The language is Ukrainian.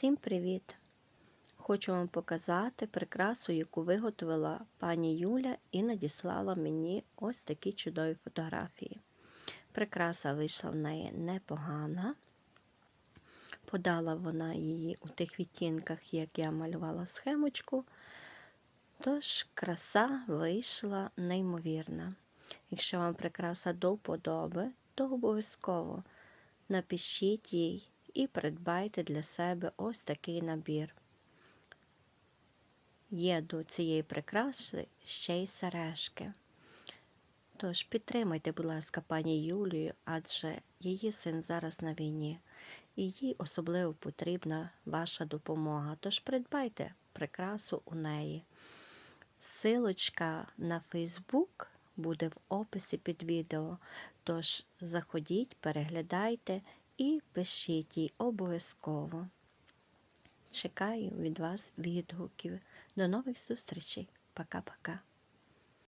Всім привіт! Хочу вам показати прикрасу, яку виготовила пані Юля і надіслала мені ось такі чудові фотографії. Прикраса вийшла в неї непогана. Подала вона її у тих відтінках, як я малювала схемочку. Тож краса вийшла неймовірна. Якщо вам прикраса до вподоби, то обов'язково напишіть їй і придбайте для себе ось такий набір. Є до цієї прикраси ще й сережки. Тож підтримайте, будь ласка, пані Юлію, адже її син зараз на війні, і їй особливо потрібна ваша допомога. Тож придбайте прикрасу у неї. Силочка на Фейсбук буде в описі під відео. Тож заходіть, переглядайте і пишіть їй обов'язково. Чекаю від вас відгуків. До нових зустрічей. Пока-пока.